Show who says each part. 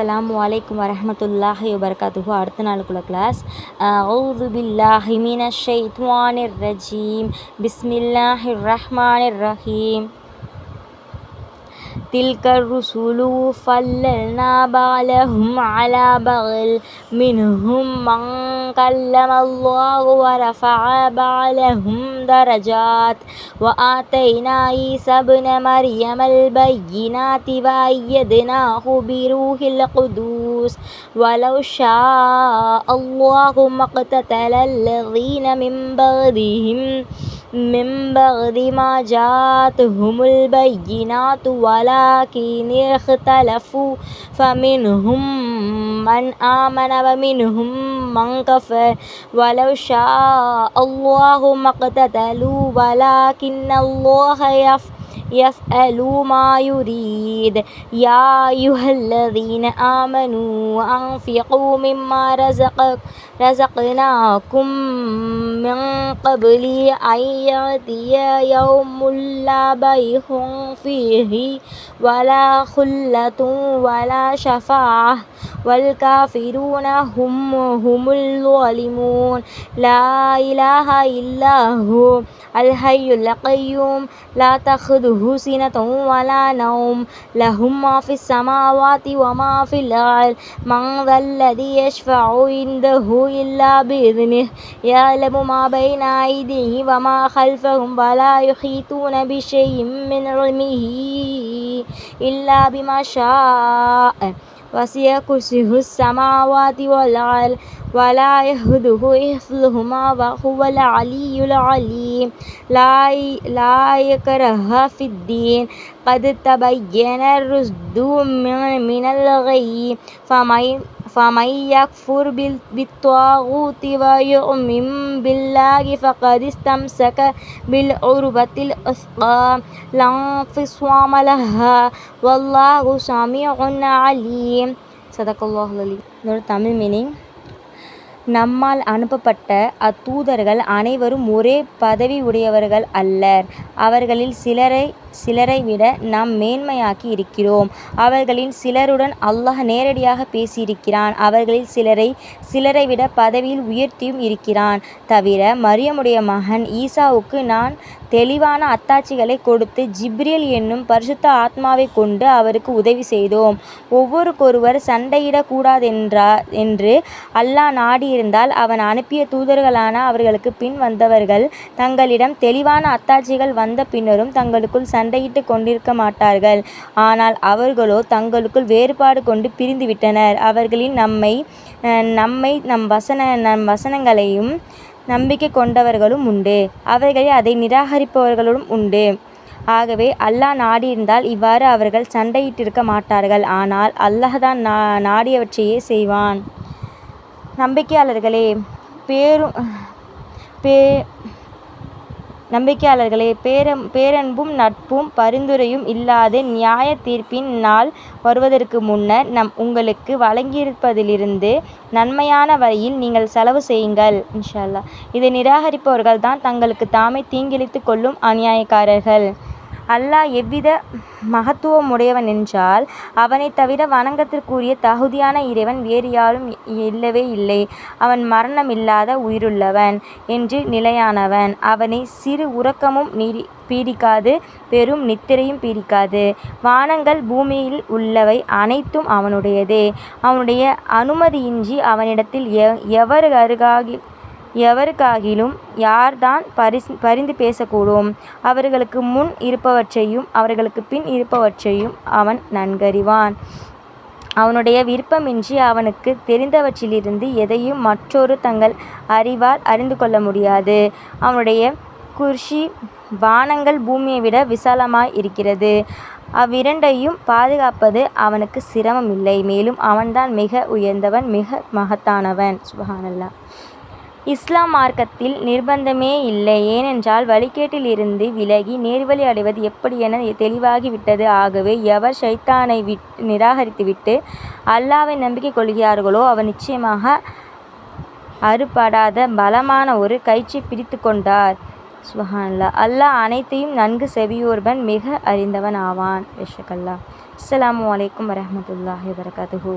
Speaker 1: அஸ்ஸலாமு வலைக்கம் வரமத்துல்லாஹி வபர்காத்துஹு. அடுத்த நாளுக்குள்ள கிளாஸ் அவுது பில்லாஹி மினஷ் ஷைத்வானிர் ரஜீம். பிஸ்மில்லாஹிர் ரஹ்மானிர் ரஹீம். تلك الرسل فضلنا بعضهم على بعض منهم من كلم الله ورفع بعضهم درجات. وآتينا عيسى ابن مريم البينات وأيدناه بروح القدوس. ولو شاء الله ما اقتتل الذين من بعدهم من بعد ما جاءتهم البينات ولكن اختلفوا. فمنهم من آمن ومنهم من كفر. ولو شاء الله ما اقتتلوا ولكن الله يفعل يفعل ما يريد. يا أيها الذين آمنوا أنفقوا مما رزق رزقناكم من قبل أن يأتي يوم لا بيع فيه ولا خلة ولا شفاعة. والكافرون هم هم الظالمون. لا إله إلا هو الحي القيوم. لا تأخذه سنة ولا نوم. له ما في السماوات وما في الأرض. من ذا الذي يشفع عنده إلا بإذنه. يعلم ما بين أيديهم وما خلفهم ولا يحيطون بشيء من علمه إلا بما شاء. وسع كرسيه السماوات والأرض. ولا يهده حفظهما وهو العلي العليم. لا لا يكره في الدين. قد تبين الرشد من, من الغي. فمن فمن يكفر بالطاغوت ويؤمن بالله فقد استمسك بالعروة الأثقى لا انفصام لها والله سميع عليم. صدق الله العليم نور Tamil meaning. நம்மால் அனுப்பப்பட்ட அத்தூதர்கள் அனைவரும் ஒரே பதவி உடையவர்கள் அல்லர். அவர்களில் சிலரை சிலரை விட நாம் மேன்மையாக்கி இருக்கிறோம். அவர்களின் சிலருடன் அல்லாஹ் நேரடியாக பேசியிருக்கிறான். அவர்களில் சிலரை சிலரை விட பதவியில் உயர்த்தியும் இருக்கிறான். தவிர மரியமுடைய மகன் ஈசாவுக்கு நான் தெளிவான அத்தாட்சிகளை கொடுத்து ஜிப்ரியல் என்னும் பரிசுத்த ஆத்மாவை கொண்டு அவருக்கு உதவி செய்தோம். ஒவ்வொருக்கொருவர் சண்டையிடக்கூடாதென்றா என்று அல்லாஹ் நாடியிருந்தால் அவன் அனுப்பிய தூதர்களான அவர்களுக்கு பின் வந்தவர்கள் தங்களிடம் தெளிவான அத்தாட்சிகள் வந்த பின்னரும் தங்களுக்குள் சண்டையிட்டு கொண்டிருக்க மாட்டார்கள். ஆனால் அவர்களோ தங்களுக்குள் வேறுபாடு கொண்டு பிரிந்துவிட்டனர். அவர்களின் நம்மை நம்மை நம் வசன நம் வசனங்களையும் நம்பிக்கை கொண்டவர்களும் உண்டு. அவர்களை அதை நிராகரிப்பவர்களும் உண்டு. ஆகவே அல்லாஹ் நாடியிருந்தால் இவ்வாறு அவர்கள் சண்டையிட்டிருக்க மாட்டார்கள். ஆனால் அல்லாஹ் தான் நா நாடியவற்றையே செய்வான். நம்பிக்கையாளர்களே பேரும் பே நம்பிக்கையாளர்களே பேரம் பேரன்பும் நட்பும் பரிந்துரையும் இல்லாத நியாய தீர்ப்பின் நாள் வருவதற்கு முன்னர் நம் உங்களுக்கு வழங்கியிருப்பதிலிருந்து நன்மையான வழியில் நீங்கள் செலவு செய்யுங்கள் இன்ஷா அல்லா இதை நிராகரிப்பவர்கள் தான் தங்களுக்கு தாமே தீங்கிழித்து கொள்ளும் அநியாயக்காரர்கள். அல்லாஹ் எவ்வித மகத்துவமுடையவன் என்றால் அவனை தவிர வணங்கத்திற்குரிய தகுதியான இறைவன் வேறு யாரும் இல்லவே இல்லை. அவன் மரணமில்லாத உயிருள்ளவன் என்று நிலையானவன். அவனை சிறு உறக்கமும் நீடி பீடிக்காது பெரும் நித்திரையும் பீடிக்காது. வானங்கள் பூமியில் உள்ளவை அனைத்தும் அவனுடையதே. அவனுடைய அனுமதியின்றி அவனிடத்தில் எ எவர் அருகாகி எவருக்காகிலும் யார்தான் பரிஸ் பரிந்து பேசக்கூடும். அவர்களுக்கு முன் இருப்பவற்றையும் அவர்களுக்கு பின் இருப்பவற்றையும் அவன் நன்கறிவான். அவனுடைய விருப்பமின்றி அவனுக்கு தெரிந்தவற்றிலிருந்து எதையும் மற்றொரு தங்கள் அறிவால் அறிந்து கொள்ள முடியாது. அவனுடைய குர்ஷி வானங்கள் பூமியை விட விசாலமாய் இருக்கிறது. அவ்விரண்டையும் பாதுகாப்பது அவனுக்கு சிரமம் இல்லை மேலும் அவன்தான் மிக உயர்ந்தவன் மிக மகத்தானவன். சுபஹானல்லா இஸ்லாம் மார்க்கத்தில் நிர்பந்தமே இல்லை. ஏனென்றால் வழிகேட்டில் இருந்து விலகி நேர்வழி அடைவது எப்படி என தெளிவாகிவிட்டது. ஆகவே எவர் ஷைத்தானை விட் நிராகரித்துவிட்டு அல்லாவை நம்பிக்கை கொள்கிறார்களோ அவர் நிச்சயமாக அறுபடாத பலமான ஒரு கயிற்சி பிடித்து கொண்டார். சுஹான்லா அல்லாஹ் அனைத்தையும் நன்கு செவியோர்பன் மிக அறிந்தவன் ஆவான். யஷகல்லா அஸ்லாம் வலைக்கம் வரமத்துல்லாஹி வரகாத்துஹு